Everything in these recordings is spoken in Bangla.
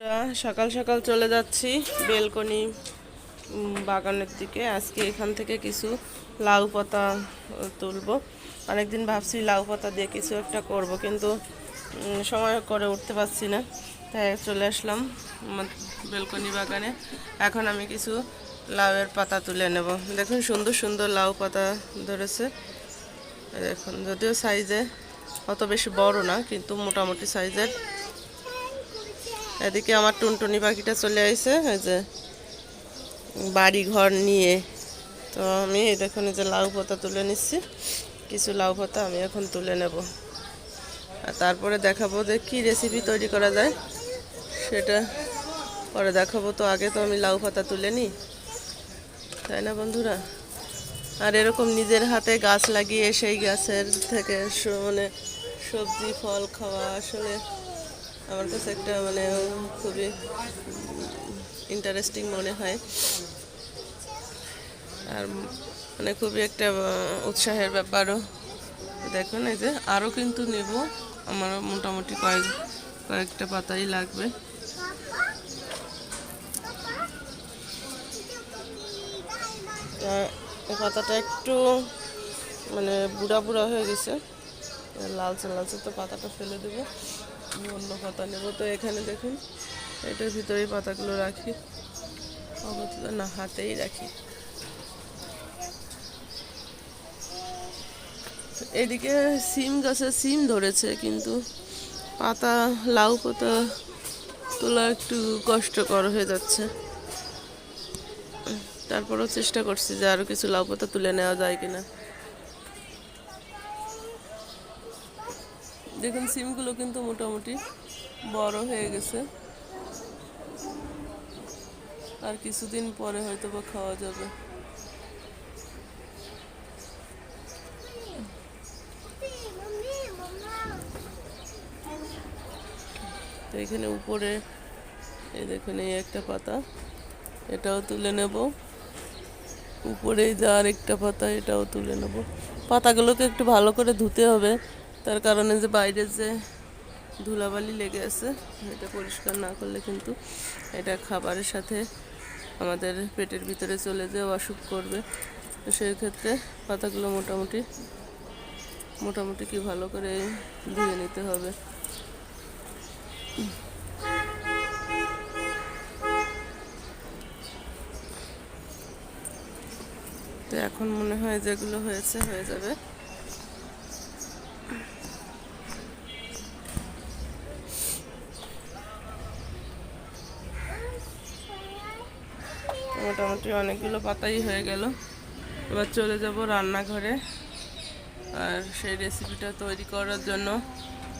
আমরা সকাল সকাল চলে যাচ্ছি বেলকনি বাগানের দিকে। আজকে এখান থেকে কিছু লাউ পাতা তুলবো। অনেকদিন ভাবছি লাউ পাতা দিয়ে কিছু একটা করব, কিন্তু সময় করে উঠতে পারছি না। তাই চলে আসলাম আমার বেলকনি বাগানে। এখন আমি কিছু লাউয়ের পাতা তুলে নেব। দেখুন, সুন্দর সুন্দর লাউ পাতা ধরেছে। দেখুন, যদিও সাইজে অত বেশি বড় না, কিন্তু মোটামুটি সাইজের এদিকে আমার টুনটুনি পাখিটা চলে আইছে, এই যে বাড়ি ঘর নিয়ে। তো আমি দেখুন যে লাউ পাতা তুলে নিচ্ছি, কিছু লাউ পাতা আমি এখন তুলে নেব। আর তারপরে দেখাবো যে কী রেসিপি তৈরি করা যায়, সেটা পরে দেখাবো। তো আগে তো আমি লাউ পাতা তুলে নিই, তাই না বন্ধুরা? আর এরকম নিজের হাতে গাছ লাগিয়ে সেই গাছের থেকে মানে সবজি, ফল খাওয়া আসলে আমার কাছে একটা মানে খুবই ইন্টারেস্টিং মনে হয়। আর মানে খুবই একটা উৎসাহের ব্যাপারও। দেখুন এই যে আরও কিন্তু নেব। আমার মোটামুটি কয়েক, কয়েকটা পাতাই লাগবে। পাতাটা একটু মানে বুড়া বুড়া হয়ে গেছে। লালচে লালচে তো পাতাটা ফেলে দেবো। অন্য পাতা নেব। তো এখানে দেখুন, এটার ভিতরেই পাতাগুলো রাখি। অবস্থিত না, হাতেই রাখি। এদিকে সিম গাছে সিম ধরেছে, কিন্তু পাতা, লাউ পাতা তোলা একটু কষ্টকর হয়ে যাচ্ছে। তারপরও চেষ্টা করছি যে আরও কিছু লাউ পাতা তুলে নেওয়া যায় কিনা। দেখুন, সিমগুলো কিন্তু মোটামুটি বড় হয়ে গেছে। আর কিছুদিন পরে হয়তো বা খাওয়া যাবে। তো এখানে উপরে, এই দেখুন, এই একটা পাতা, এটাও তুলে নেব। উপরে যে আরেকটা পাতা, এটাও তুলে নেব। পাতাগুলোকে একটু ভালো করে ধুতে হবে। তার কারণে যে বাইরে যে ধুলাবালি লেগে আছে, এটা পরিষ্কার না করলে কিন্তু এটা খাবারের সাথে আমাদের পেটের ভিতরে চলে যেয়ে অসুখ করবে। তো সেই ক্ষেত্রে পাতাগুলো মোটামুটি মোটামুটি কি ভালো করে ধুয়ে নিতে হবে। তো এখন মনে হয় যেগুলো হয়েছে, হয়ে যাবে। মোটামুটি অনেকগুলো পাতাই হয়ে গেল। এবার চলে যাব রান্নাঘরে। আর সেই রেসিপিটা তৈরি করার জন্য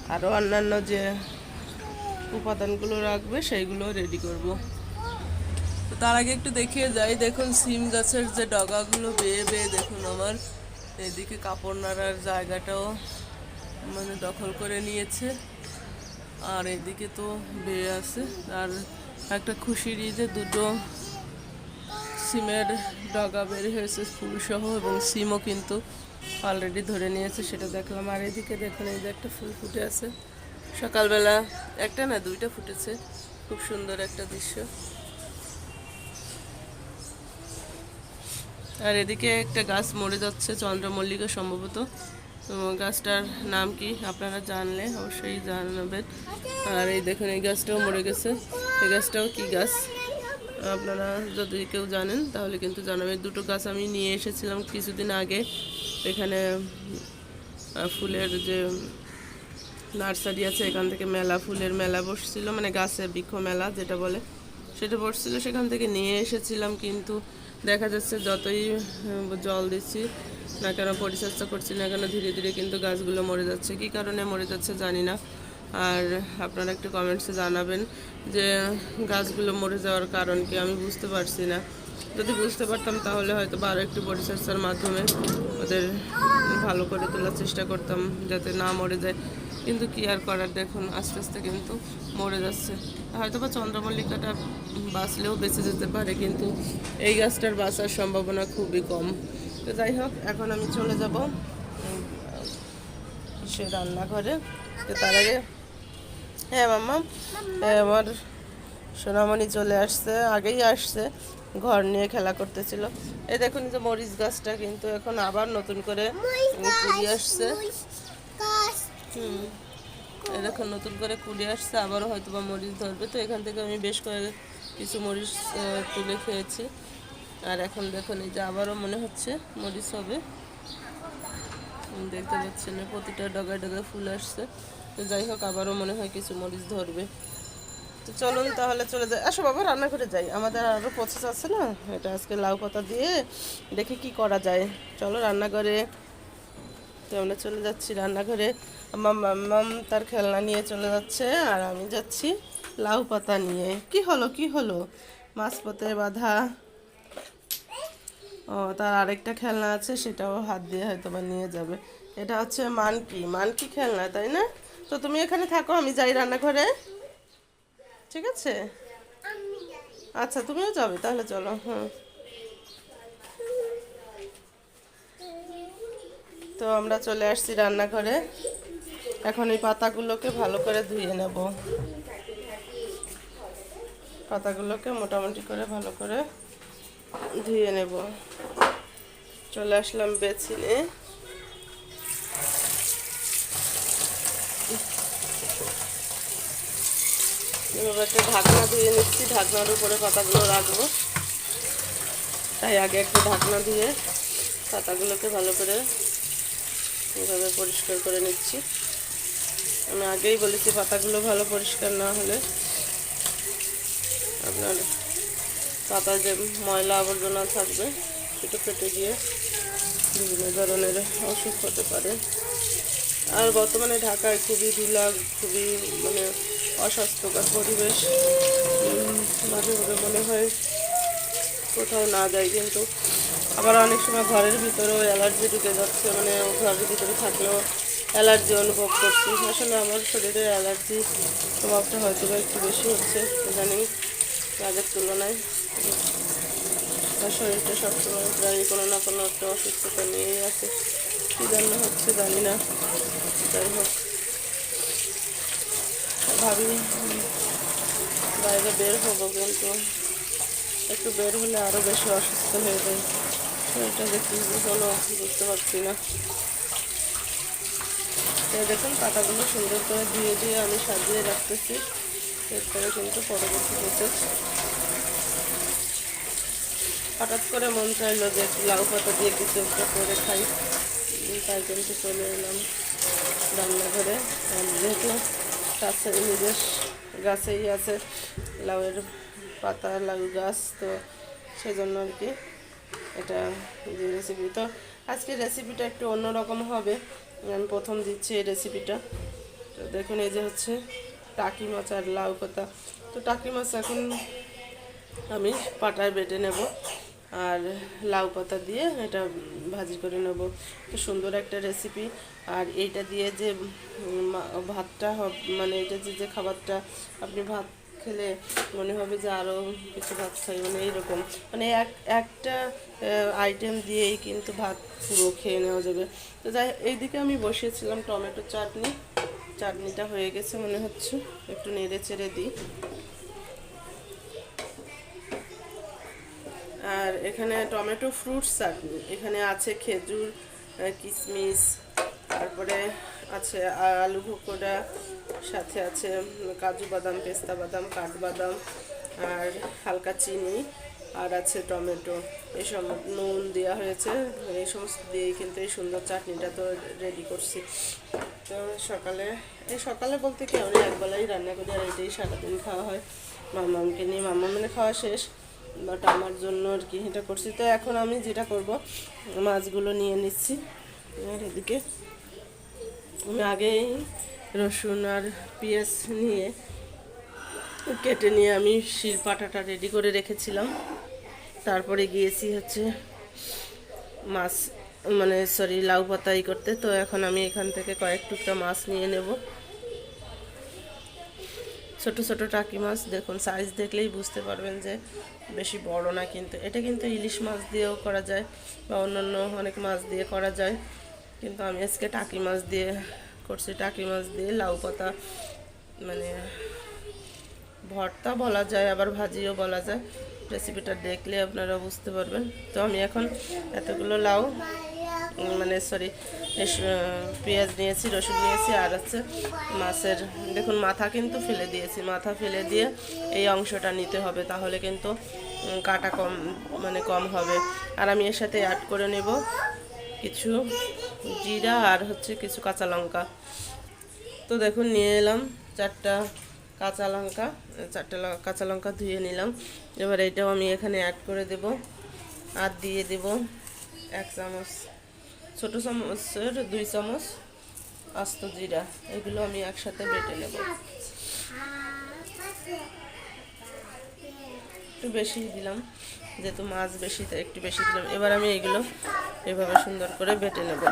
আরও অন্যান্য যে উপাদানগুলো রাখবে, সেইগুলো রেডি করব। তো তার আগে একটু দেখিয়ে যাই। দেখুন, সিম গাছের যে ডগাগুলো বেয়ে বেয়ে দেখুন আমার। এদিকে কাপড় নাড়ার জায়গাটাও মানে দখল করে নিয়েছে। আর এদিকে তো বেয়ে আছে। আর একটা খুশির ঈদে দুটো সিমের ডগা বের হয়েছে ফুলসহ এবং সিমও কিন্তু অলরেডি ধরে নিয়েছে, সেটা দেখলাম। আর এদিকে দেখুন, এই যে একটা ফুল ফুটে আছে। সকালবেলা একটা না, দুইটা ফুটেছে। খুব সুন্দর একটা দৃশ্য। আর এদিকে একটা গাছ মরে যাচ্ছে, চন্দ্রমল্লিকা সম্ভবত। গাছটার নাম কি আপনারা জানলে অবশ্যই জানাবেন। আর এই দেখুন, এই গাছটাও মরে গেছে। এই গাছটাও কি গাছ? আপনারা যদি কেউ জানেন, তাহলে কিন্তু জানাবেন। দুটো গাছ আমি নিয়ে এসেছিলাম কিছুদিন আগে। এখানে ফুলের যে নার্সারি আছে, এখান থেকে মেলা, ফুলের মেলা বসছিল মানে গাছে বৃক্ষ মেলা যেটা বলে, সেটা বসছিল। সেখান থেকে নিয়ে এসেছিলাম, কিন্তু দেখা যাচ্ছে যতই জল দিচ্ছি না কেন, পরিচর্যা করছি না কেন, ধীরে ধীরে কিন্তু গাছগুলো মরে যাচ্ছে। কি কারণে মরে যাচ্ছে জানি না। আর আপনারা একটু কমেন্টসে জানাবেন যে গাছগুলো মরে যাওয়ার কারণ কি, আমি বুঝতে পারছি না। যদি বুঝতে পারতাম তাহলে হয়তো বা আরও একটু পরিচর্যার মাধ্যমে ওদের ভালো করে তোলার চেষ্টা করতাম, যাতে না মরে যায়। কিন্তু কি আর করার, দেখুন, আস্তে আস্তে কিন্তু মরে যাচ্ছে। হয়তো বা চন্দ্রমল্লিকাটা বাঁচলেও বেঁচে যেতে পারে, কিন্তু এই গাছটার বাঁচার সম্ভাবনা খুবই কম। তো যাই হোক, এখন আমি চলে যাব সে রান্নাঘরে। তো তার আগে হ্যাঁ মাম্মা। আমার সোনামণি চলে আসছে আগেই আসছে ঘর নিয়ে খেলা করতেছিল। এই দেখুন এই যে মরিচ গাছটা কিন্তু এখন আবার নতুন করে কুড়ি আসছে। হুম এই দেখুন নতুন করে কুড়ি আসছে আবারও হয়তো বা মরিচ ধরবে। তো এখান থেকে আমি বেশ কয়েক কিছু মরিচ তুলে খেয়েছি। আর এখন দেখুন এই যে আবারও মনে হচ্ছে মরিচ হবে। দেখতে পাচ্ছেন প্রতিটা ডগায় ডগায় ফুল আসছে। তো যাই হোক, আবারও মনে হয় কিছু মরিচ ধরবে। তো চলুন তাহলে চলে যাই। আসো বাবা রান্না করে যাই। আমাদের আরও প্রসেস আছে না? এটা আজকে লাউ পাতা দিয়ে দেখি কি করা যায়। চলো রান্নাঘরে। তো আমরা চলে যাচ্ছি রান্নাঘরে। মাম তার খেলনা নিয়ে চলে যাচ্ছে আর আমি যাচ্ছি লাউ পাতা নিয়ে। কি হলো কি হলো? মাছ পথে বাধা। ও, তার আরেকটা খেলনা আছে, সেটাও হাত দিয়ে হয়তো বা নিয়ে যাবে। এটা হচ্ছে মানকি। মানকি খেলনা, তাই না? তো তুমি এখানে থাকো, আমি যাই রান্নাঘরে। ঠিক আছে? আচ্ছা তুমিও যাবে, তাহলে চলো, হুম। তো আমরা চলে আসছি রান্নাঘরে। এখন এই পাতাগুলোকে ভালো করে ধুয়ে নেব। পাতাগুলোকে মোটামুটি করে ভালো করে ধুয়ে নেব। চলে আসলাম বেছিনে এবার একটা ঢাকনা ধুয়ে নিচ্ছি। ঢাকনার উপরে পাতাগুলো রাখব। তাই আগে একটা ঢাকনা দিয়ে পাতাগুলোকে ভালো করে এভাবে পরিষ্কার করে নিচ্ছি। আমি আগেই বলেছি পাতাগুলো ভালো পরিষ্কার না হলে আপনার পাতার যে ময়লা আবর্জনা থাকবে, সেটা ফেটে গিয়ে বিভিন্ন ধরনের অসুখ হতে পারে। আর বর্তমানে ঢাকায় খুবই ধুলা, খুবই মানে অস্বাস্থ্যকর পরিবেশ। মাঝে মাঝে মনে হয় কোথাও না যাই কিন্তু আবার অনেক সময় ঘরের ভিতরেও অ্যালার্জি ঢুকে যাচ্ছে। মানে ঘরের ভিতরে থাকলেও অ্যালার্জি অনুভব করছি। আসলে আমার শরীরে অ্যালার্জি প্রভাবটা হয়তো বা একটু বেশি হচ্ছে জানি আগের তুলনায়। আমার শরীরটা সবসময় প্রায় কোনো না কোনো একটা অসুস্থতা নিয়েই আছে। কী জন্য হচ্ছে জানি না। যাই হোক। ভাবি, বাইরে বের হব কিন্তু একটু বের হলে আরও বেশি অসুস্থ হয়ে যায় শরীরটা দেখি হলো বুঝতে পারছি না। দেখুন, পাতাগুলো সুন্দর করে ধুয়ে দিয়ে আমি সাজিয়ে রাখতেছি। এরপরে কিন্তু পরবর্তী প্রসেস হঠাৎ করে মন চাইলো যে লাউ পাতা দিয়ে কিছু একটা করে খাই। তাই কিন্তু চলে এলাম রান্নাঘরে। যেহেতু কাছে নিজের গাছেই আছে, লাউয়ের পাতা, লাউ গাছ, তো সেজন্য আর কি এটা যে রেসিপি তো আজকে রেসিপিটা একটু অন্যরকম হবে। আমি প্রথম দিচ্ছি এই রেসিপিটা তো দেখুন, এই যে হচ্ছে টাকি মাছ আর লাউ পাতা। তো টাকি মাছ এখন আমি পাটায় বেটে নেব আর লাউ পাতা দিয়ে এটা ভাজি করে নেব। তো সুন্দর একটা রেসিপি আর এইটা দিয়ে যে ভাতটা মানে এটা যে যে খাবারটা আপনি ভাত খেলে মনে হবে যে আরও কিছু ভাত খাই মানে এইরকম। মানে এক, একটা আইটেম দিয়েই কিন্তু ভাত পুরো খেয়ে নেওয়া যাবে। তো যাই এইদিকে আমি বসিয়েছিলাম টমেটো চাটনি। চাটনিটা হয়ে গেছে মনে হচ্ছে, একটু নেড়ে চেড়ে দিই। আর এখানে টমেটো ফ্রুট চাটনি, এখানে আছে খেজুর কিশমিশ তারপরে আছে আলু ভুকোড়া সাথে আছে কাজু বাদাম, পেস্তা বাদাম, কাঠবাদাম আর হালকা চিনি আর আছে টমেটো। এসব নুন দেওয়া হয়েছে। এই সমস্ত দিয়েই কিন্তু এই সুন্দর চাটনিটা তো রেডি করছি। তো সকালে, এই সকালে বলতে কি, আমি একবেলাই রান্না করি আর এটাই সারাদিন খাওয়া হয়। মামামকে নিয়ে মামা মানে খাওয়া শেষ বাট আমার জন্য আর কি এটা করছি। তো এখন আমি যেটা করব, মাছগুলো নিয়ে নিচ্ছি। আর এদিকে আমি আগেই রসুন আর পেঁয়াজ নিয়ে কেটে নিয়ে আমি শিল পাটাটা রেডি করে রেখেছিলাম। তারপরে গিয়েছি হচ্ছে মাছ মানে সরি লাউ পাতাই করতে। তো এখন আমি এখান থেকে কয়েক টুকটা মাছ নিয়ে নেব। ছোট ছোট টাকি মাছ, দেখুন সাইজ দেখলেই বুঝতে পারবেন যে বেশি বড় না কিন্তু। এটা কিন্তু ইলিশ মাছ দিয়েও করা যায় বা অন্যান্য অনেক মাছ দিয়ে করা যায়। কিন্তু আমি আজকে টাকি মাছ দিয়ে করছি, টাকি মাছ দিয়ে লাউ পাতা মানে ভর্তা বলা যায়, আবার ভাজিও বলা যায়। রেসিপিটা দেখলে আপনারা বুঝতে পারবেন। তো আমি এখন এতগুলো লাউ মানে সরি পেঁয়াজ নিয়েছি, রসুন নিয়েছি, আর হচ্ছে মাছের, দেখুন মাথা কিন্তু ফেলে দিয়েছি। মাথা ফেলে দিয়ে এই অংশটা নিতে হবে, তাহলে কিন্তু কাটা কম মানে কম হবে। আর আমি এর সাথে অ্যাড করে নেব কিছু জিরা আর হচ্ছে কিছু কাঁচা লঙ্কা। তো দেখুন, নিয়ে এলাম চারটা কাঁচা লঙ্কা, চারটা কাঁচা লঙ্কা ধুয়ে নিলাম। এবার এটাও আমি এখানে অ্যাড করে দেব আর দিয়ে দেব এক চামচ, ছোটো চামচের দুই চামচ আস্ত জিরা। এগুলো আমি একসাথে বেটে নেব। একটু বেশি দিলাম। যেহেতু মাছ বেশি, তাই একটু বেশি দিলাম। এবার আমি এগুলো এভাবে সুন্দর করে বেটে নেব।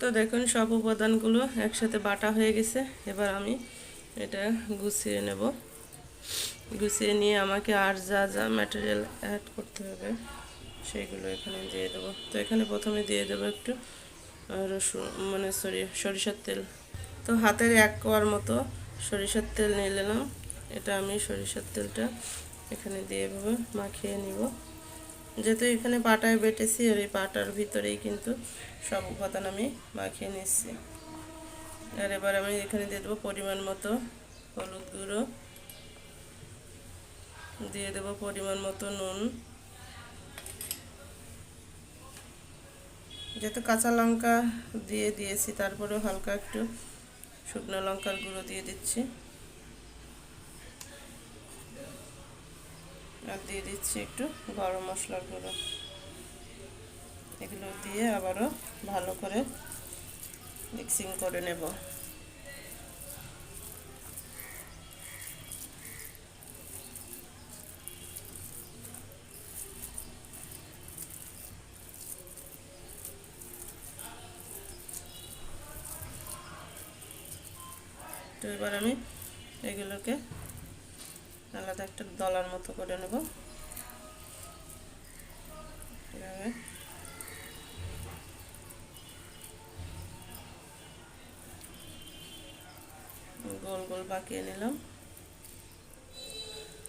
তো দেখুন, সব উপাদানগুলো একসাথে বাটা হয়ে গেছে। এবার আমি এটা গুছিয়ে নেব। গুছিয়ে নিয়ে আমাকে আর যা যা ম্যাটেরিয়াল অ্যাড করতে হবে সেইগুলো এখানে দিয়ে দেবো। তো এখানে প্রথমে দিয়ে দেবো একটু রসুন মানে সরি সরিষার তেল। তো হাতের এক কোয়ার মতো সরিষার তেল নিয়ে নিলাম। এটা আমি সরিষার তেলটা এখানে দিয়ে এভাবে মাখিয়ে নিব। যেহেতু এখানে পাটায় বেটেছি, আর এই পাটার ভিতরেই কিন্তু সব উপাদান আমি মাখিয়ে নিচ্ছি। আর এবার আমি এখানে দিয়ে দেবো পরিমাণ মতো হলুদ গুঁড়ো। দিয়ে দেবো পরিমাণ মতো নুন। যেহেতু কাঁচা লঙ্কা দিয়ে দিয়েছি তারপরে হালকা একটু শুকনো লঙ্কার গুঁড়ো দিয়ে দিচ্ছি। আর দিয়ে দিচ্ছি একটু গরম মশলার গুঁড়ো। এগুলো দিয়ে আবারও ভালো করে মিক্সিং করে নেব। তো এবার আমি এগুলোকে আলাদা একটা দলার মতো করে নেব। গোল গোল পাকিয়ে নিলাম।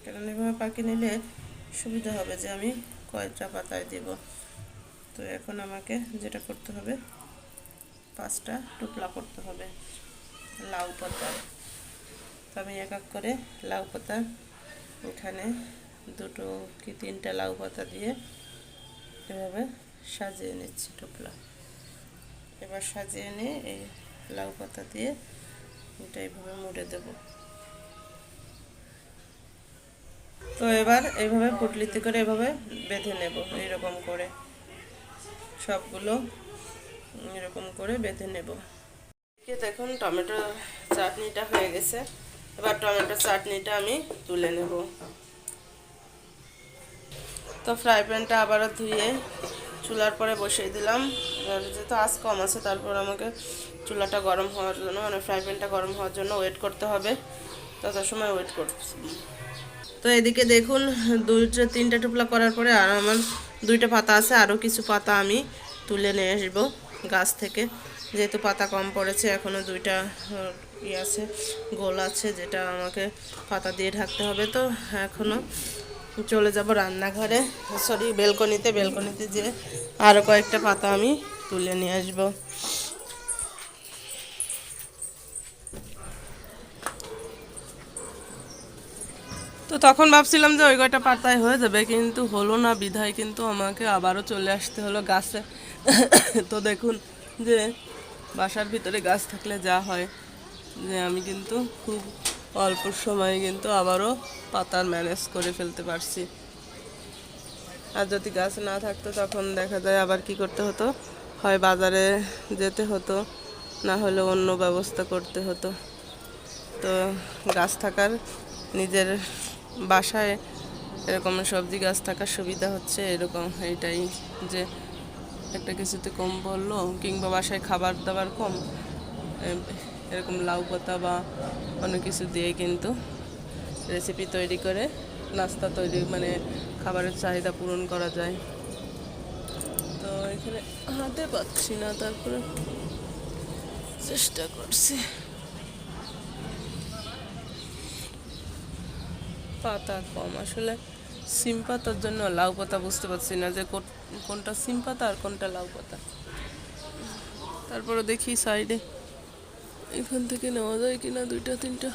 কারণ এভাবে পাকিয়ে নিলে সুবিধা হবে যে আমি কয়টা পাতায় দেব। তো এখন আমাকে যেটা করতে হবে, পাঁচটা টুকলা করতে হবে, লাউ পাতা। তো আমি এক এক করে লাউ পাতা এখানে দুটো কি তিনটা লাউ পাতা দিয়ে এভাবে সাজিয়ে নিচ্ছি টুকলা এবার সাজিয়ে নিয়ে এই লাউ পাতা দিয়ে এটা এইভাবে মুড়ে দেব। তো এবার এইভাবে পুটলিতে করে এভাবে বেঁধে নেব এইরকম করে। সবগুলো এরকম করে বেঁধে নেব। দেখুন টমেটো চাটনিটা হয়ে গেছে। এবার টমেটো চাটনিটা আমি তুলে নেব। তো ফ্রাই প্যানটা আবারও ধুয়ে চুলার পরে বসিয়ে দিলাম। আর যেহেতু আজ কম আছে, তারপর আমাকে চুলাটা গরম হওয়ার জন্য মানে ফ্রাই প্যানটা গরম হওয়ার জন্য ওয়েট করতে হবে। তত সময় ওয়েট করছি। তো এদিকে দেখুন, দুইটা, তিনটা টুকলা করার পরে আর আমার দুইটা পাতা আছে, আরও কিছু পাতা আমি তুলে নিয়ে আসব গাছ থেকে। যেহেতু পাতা কম পড়েছে, এখনও দুইটা ই আছে, গোল আছে যেটা আমাকে পাতা দিয়ে ঢাকতে হবে। তো এখনও চলে যাব রান্নাঘরে। সরি বেলকনিতে বেলকনিতে যে আরও কয়েকটা পাতা আমি তুলে নিয়ে আসব। তো তখন ভাবছিলাম যে ওই কয়টা পাতায় হয়ে যাবে, কিন্তু হলো না, বিধায় কিন্তু আমাকে আবারও চলে আসতে হলো গাছে। তো দেখুন যে বাসার ভিতরে গাছ থাকলে যা হয়। যে আমি কিন্তু খুব অল্প সময়ে কিন্তু আবারও পাতার ম্যানেজ করে ফেলতে পারছি। আর যদি গাছ না থাকতো তখন দেখা যায় আবার কি করতে হতো? হয় বাজারে যেতে হতো, না হলে অন্য ব্যবস্থা করতে হতো। তো গাছ থাকার নিজের বাসায় এরকম সবজি গাছ থাকার সুবিধা হচ্ছে এরকম এইটাই যে একটা কিছুতে কম পড়ল কিংবা বাসায় খাবার দাবার কম এরকম লাউ পাতা বা অন্য কিছু দিয়ে কিন্তু রেসিপি তৈরি করে, নাস্তা তৈরি মানে খাবারের চাহিদা পূরণ করা যায়। তো এখানে হাতে পাচ্ছি না, তারপরে চেষ্টা করছি। পাতা কম, আসলে সিম পাতার জন্য লাউ পাতা বুঝতে পারছি না যে কোনটা সিম পাতা আর কোনটা লাউ পাতা। তারপরে দেখি সাইডে এখান থেকে নেওয়া যায় কিনা দুইটা, তিনটা?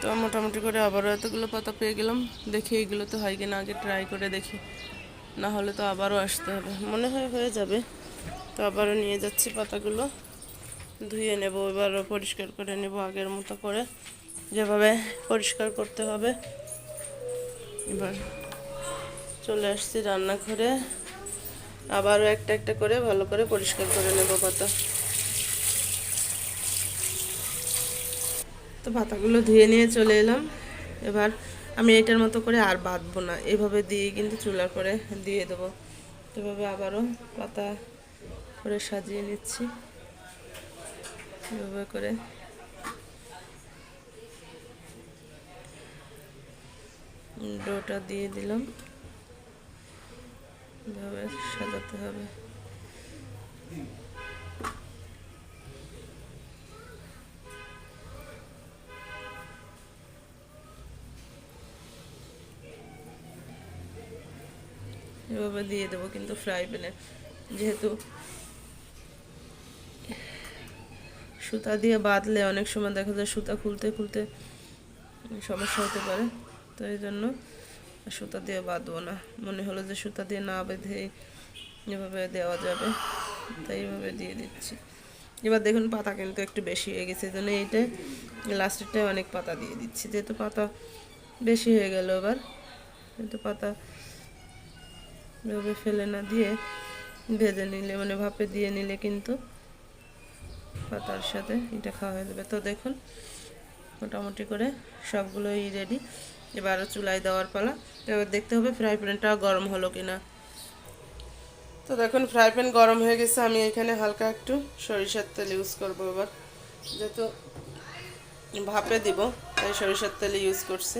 তো মোটামুটি করে আবারও এতগুলো পাতা পেয়ে গেলাম। দেখি এগুলো তো হয় কিনা আগে ট্রাই করে দেখি। না হলে তো আবারও আসতে হবে। মনে হয় হয়ে যাবে। তো আবারও নিয়ে যাচ্ছি পাতাগুলো। ধুয়ে নেব, এবারও পরিষ্কার করে নেব আগের মতো করে। যেভাবে পরিষ্কার করতে হবে। এবার চলে আসছি রান্নাঘরে। আবারও একটা একটা করে ভালো করে পরিষ্কার করে নেব পাতা। তো পাতাগুলো ধুয়ে নিয়ে চলে এলাম। এবার আমি এটার মতো করে আর বাঁধবো না। এভাবে দিয়ে কিন্তু চুলার পরে দিয়ে দেবো। এভাবে আবারও পাতা করে সাজিয়ে নিচ্ছি। এভাবে করে। ডোটা দিয়ে দিলাম। এভাবে সাজাতে হবে। এভাবে দিয়ে দেবো, কিন্তু ফ্রাই প্যানে যেহেতু সুতা দিয়ে বাঁধলে অনেক সময় দেখা যায় সুতা খুলতে খুলতে সমস্যা হতে পারে। তো এই জন্য সুতা দিয়ে বাঁধবো না। মনে হলো যে সুতা দিয়ে না বেঁধে এভাবে দেওয়া যাবে, তাই এইভাবে দিয়ে দিচ্ছি। এবার দেখুন, পাতা কিন্তু একটু বেশি হয়ে গেছে, এই জন্য এইটা লাস্টেরটায় অনেক পাতা দিয়ে দিচ্ছি। যেহেতু পাতা বেশি হয়ে গেল এবার, কিন্তু পাতা এভাবে ফেলে না দিয়ে ভেজে নিলে মানে ভাপে দিয়ে নিলে কিন্তু পাতার সাথে এটা খাওয়া হয়ে যাবে। তো দেখুন, মোটামুটি করে সবগুলোই রেডি এবার চুলায় দেওয়ার পালা। এবার দেখতে হবে ফ্রাই প্যানটা গরম হলো কিনা। তো দেখুন ফ্রাই প্যান গরম হয়ে গেছে। আমি এখানে হালকা একটু সরিষার তেল ইউজ করব এবার। যেহেতু ভাপে দিব, তাই সরিষার তেল ইউজ করছি।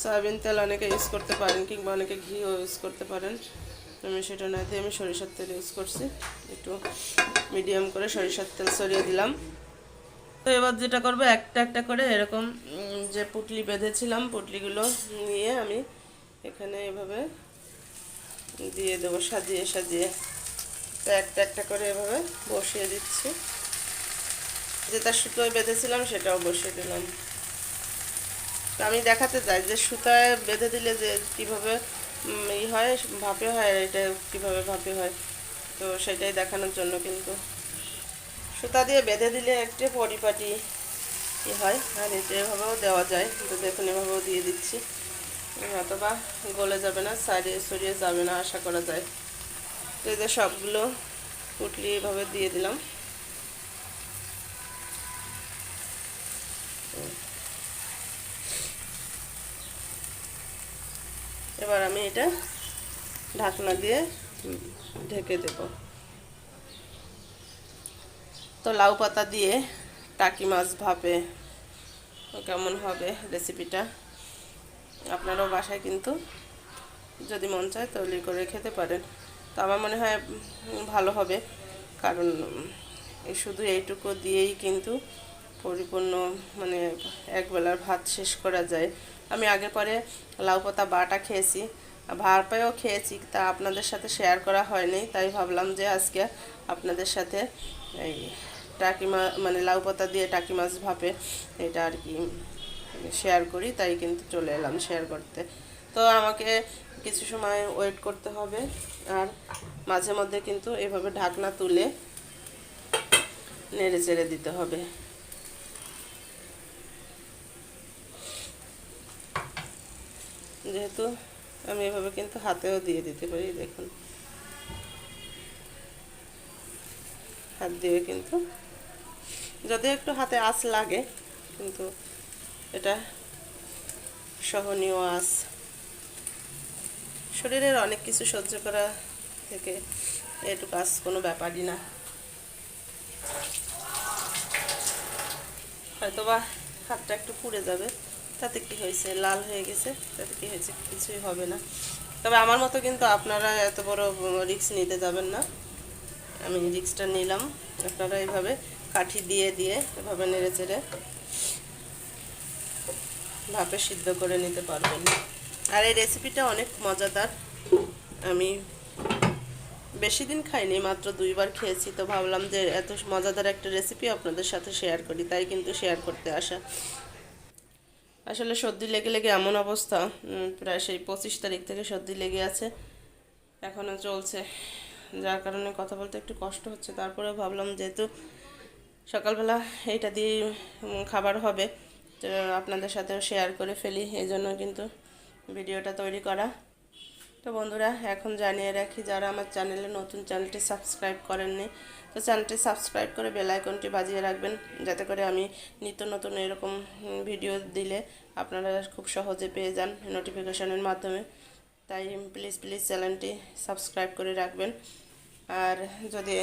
সয়াবিন তেল অনেকে ইউজ করতে পারেন কিংবা অনেকে ঘিও ইউজ করতে পারেন। আমি সেটা না দিয়ে আমি সরিষার তেল ইউজ করছি। একটু মিডিয়াম করে সরিষার তেল সরিয়ে দিলাম। তো এবার যেটা করব, একটা একটা করে এরকম যে পুটলি বেঁধেছিলাম, পুটলিগুলো নিয়ে আমি এখানে এভাবে দিয়ে দেবো, সাজিয়ে সাজিয়ে। তো একটা একটা করে এভাবে বসিয়ে দিচ্ছি। যেটা সুতোয় বেঁধেছিলাম সেটাও বসিয়ে দিলাম। তো আমি দেখাতে চাই যে সুতায় বেঁধে দিলে যে কীভাবে ই হয়, ভাপে হয় এটা কীভাবে ভাপে হয়, তো সেটাই দেখানোর জন্য কিন্তু। সুতা দিয়ে বেঁধে দিলে একটু পরিপাটি ই হয়, আর এটা এভাবেও দেওয়া যায়, তো দেখুন এভাবেও দিয়ে দিচ্ছি। অথবা গলে যাবে না, সাইডে সরিয়ে যাবে না, আশা করা যায়। তো যে সবগুলো পুটলি এভাবে দিয়ে দিলাম। এবার আমি এটা ঢাকনা দিয়ে ঢেকে দেব। তো লাউ পাতা দিয়ে টাকি মাছ ভাপে কেমন হবে রেসিপিটা আপনারাও বাসায় কিন্তু যদি মন চায় তৈরি করে খেতে পারেন। তো আমার মনে হয় ভালো হবে, কারণ শুধু এইটুকু দিয়েই কিন্তু পরিপূর্ণ মানে একবেলার ভাত শেষ করা যায়। আমি আগে পরে লাউ পাতা বাটা খেয়েছি। ভারপায়ও খেয়েছি, তা আপনাদের সাথে শেয়ার করা হয়নি, তাই ভাবলাম যে আজকে আপনাদের সাথে এই টাকি মানে লাউ পাতা দিয়ে টাকি মাছ ভাপে এটা আর কি শেয়ার করি, তাই কিন্তু চলে এলাম শেয়ার করতে। তো আমাকে কিছু সময় ওয়েট করতে হবে, আর মাঝে মধ্যে কিন্তু এভাবে ঢাকনা তুলে নেড়ে চেড়ে দিতে হবে। যেহেতু আমি এভাবে কিন্তু হাতেও দিয়ে দিতে পারি, দেখুন। হাত দিয়ে কিন্তু, যদি একটু হাতে আঁচ লাগে, কিন্তু এটা সহনীয় আঁচ। শরীরের অনেক কিছু সহ্য করা থেকে এটুকু আঁচ কোনো ব্যাপারই না। হয়তো বা হাতটা একটু পুড়ে যাবে। তাতে কি হয়েছে? লাল হয়ে গেছে, তাতে কি হয়েছে? কিছুই হবে না। তবে আমার মতো কিন্তু আপনারা এত বড় রিক্স নিতে যাবেন না। আমি রিক্সটা নিলাম। আপনারা এইভাবে কাঠি দিয়ে দিয়ে এভাবে নেড়ে চেড়ে ভাপে সিদ্ধ করে নিতে পারবেন। আর এই রেসিপিটা অনেক মজাদার। আমি বেশি দিন খাইনি, মাত্র দুইবার খেয়েছি। তো ভাবলাম যে এত মজাদার একটা রেসিপি আপনাদের সাথে শেয়ার করি, তাই কিন্তু শেয়ার করতে আসা। আসলে সর্দি লেগে লেগে এমন অবস্থা প্রায় সেই পঁচিশ তারিখ থেকে সর্দি লেগে আছে এখনও চলছে। যার কারণে কথা বলতে একটু কষ্ট হচ্ছে। তারপরে ভাবলাম যেহেতু সকালবেলা এইটা দিয়ে খাবার হবে, তো আপনাদের সাথেও শেয়ার করে ফেলি, এই জন্য কিন্তু ভিডিওটা তৈরি করা। তো বন্ধুরা, এখন জানিয়ে রাখি, যারা আমার চ্যানেলে নতুন চ্যানেলটি সাবস্ক্রাইব করেননি তো চ্যানেলটি সাবস্ক্রাইব করে বেল আইকনটি বাজিয়ে রাখবেন, যাতে করে আমি নিত্য নতুন এরকম ভিডিও দিলে আপনারা খুব সহজে পেয়ে যান নোটিফিকেশনের মাধ্যমে। তাই প্লিজ প্লিজ চ্যানেলটি সাবস্ক্রাইব করে রাখবেন। আর যদি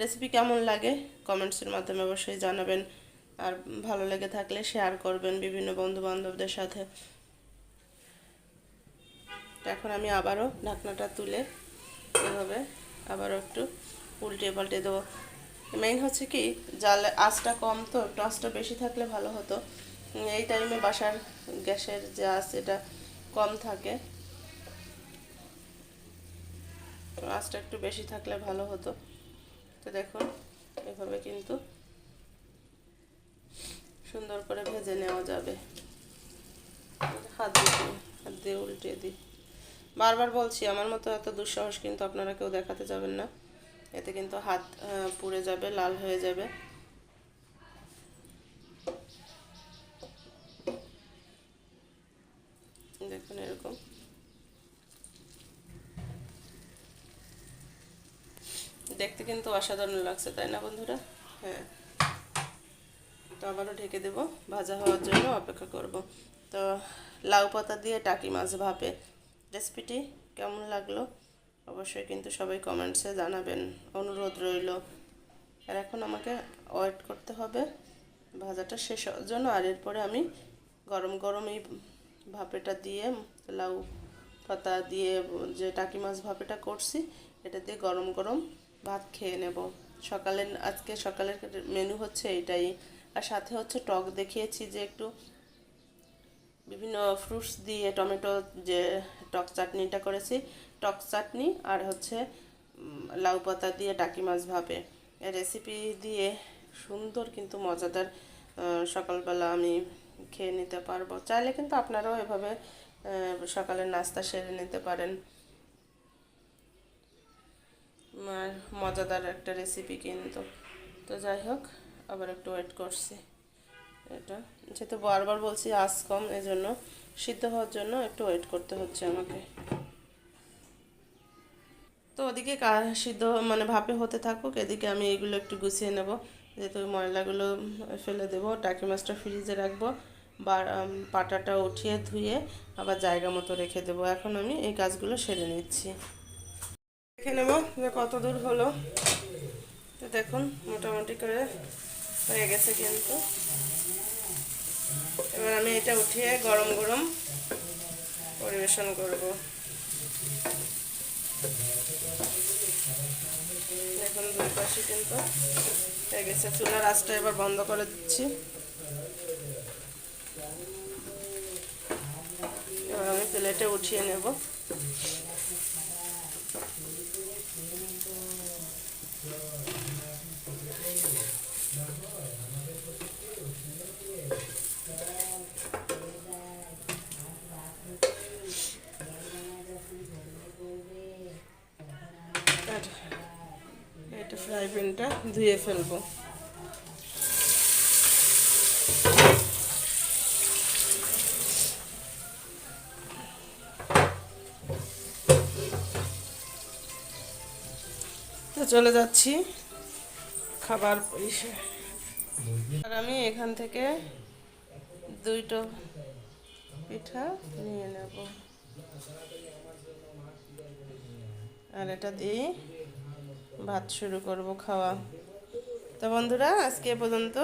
রেসিপি কেমন লাগে কমেন্টসের মাধ্যমে অবশ্যই জানাবেন। আর ভালো লেগে থাকলে শেয়ার করবেন বিভিন্ন বন্ধু বান্ধবদের সাথে এখন আমি আবারও ঢাকনাটা তুলে এভাবে আবারও একটু উল্টে পাল্টে দেবো। মেইন হচ্ছে কি, জাল আঁচটা কম তো আঁচটা বেশি থাকলে ভালো হতো। এই টাইমে বাসার গ্যাসের যে আঁচ এটা কম থাকে। আঁচটা একটু বেশি থাকলে ভালো হতো। তো দেখুন এভাবে কিন্তু সুন্দর করে ভেজে নেওয়া যাবে। হাত দিয়ে হাত দিয়ে উল্টে দিই। বারবার বলছি, আমার মতো এত দুঃসাহস কিন্তু আপনারা কেউ দেখাতে যাবেন না। এতে কিন্তু হাত পুড়ে যাবে, লাল হয়ে যাবে। দেখুন এরকম। দেখতে কিন্তু অসাধারণ লাগছে, তাই না বন্ধুরা? হ্যাঁ। তো আবারও ঢেকে দেব, ভাজা হওয়ার জন্য অপেক্ষা করব। তো লাউ পাতা দিয়ে টাকি মাছ ভাপে। রেসিপিটি কেমন লাগল? অবশ্যই কিন্তু সবাই কমেন্টসে জানাবেন। অনুরোধ রইল। আর এখন আমাকে ওয়েট করতে হবে। ভাজাটা শেষ হওয়ার জন্য। আর এরপরে আমি গরম গরম এই ভাপেটা দিয়ে লাউ পাতা দিয়ে যে টাকি মাছ ভাপেটা করছি, এটা দিয়ে গরম গরম ভাত খেয়ে নেব। সকালের, আজকে সকালের মেনু হচ্ছে এইটাই। আর সাথে হচ্ছে টক দেখিয়েছি যে একটু বিভিন্ন ফ্রুটস দিয়ে টমেটো যে টক চাটনিটা করেছি টক চাটনি আর হচ্ছে লাউ পাতা দিয়ে টাকি মাছ এই রেসিপি দিয়ে সুন্দর কিন্তু মজাদার সকালবেলা আমি খেয়ে নিতে পারব। চাইলে কিন্তু আপনারাও এভাবে সকালের নাস্তা সেরে নিতে পারেন। আর মজাদার একটা রেসিপি কিন্তু। তো যাই হোক, আবার একটু ওয়েট করছি। এটা, যেহেতু বারবার বলছি আজ কম এই জন্য সিদ্ধ হওয়ার জন্য একটু ওয়েট করতে হচ্ছে আমাকে। তো ওদিকে সিদ্ধ মানে ভাপে হতে থাকুক, এদিকে আমি এগুলো একটু গুছিয়ে নেব। যেহেতু ময়লাগুলো ফেলে দেবো, টাকি মাছটা ফ্রিজে রাখব বা পাটাটা উঠিয়ে ধুয়ে আবার জায়গা মতো রেখে দেবো। এখন আমি এই কাজগুলো সেরে নিচ্ছি। দেখে নেব যে কত দূর হলো। তো দেখুন, মোটামুটি করে হয়ে গেছে কিন্তু। এবার আমি এটা উঠিয়ে গরম গরম পরিবেশন করব। দেখুন কিন্তু। হয়ে গেছে, চুলার আঁচটা এবার বন্ধ করে দিচ্ছি। এবার আমি প্লেটে উঠিয়ে নেব আর এটা ফ্রাই প্যানটা ধুয়ে ফেলব। তো চলে যাচ্ছি খাবার পরিষে। আর আমি এখান থেকে দুইটো পিঠা নিয়ে নেব। আর এটা দিয়ে ভাত শুরু করব খাওয়া। তো বন্ধুরা, আজকে পর্যন্ত।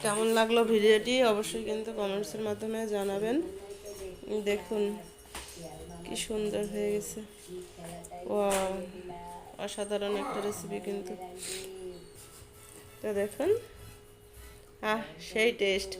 কেমন লাগল ভিডিওটি অবশ্যই কিন্তু কমেন্টসের মাধ্যমে জানাবেন। দেখুন, কি সুন্দর হয়ে গেছে। ও অসাধারণ একটা রেসিপি কিন্তু। তো দেখুন, আহ, সেই টেস্ট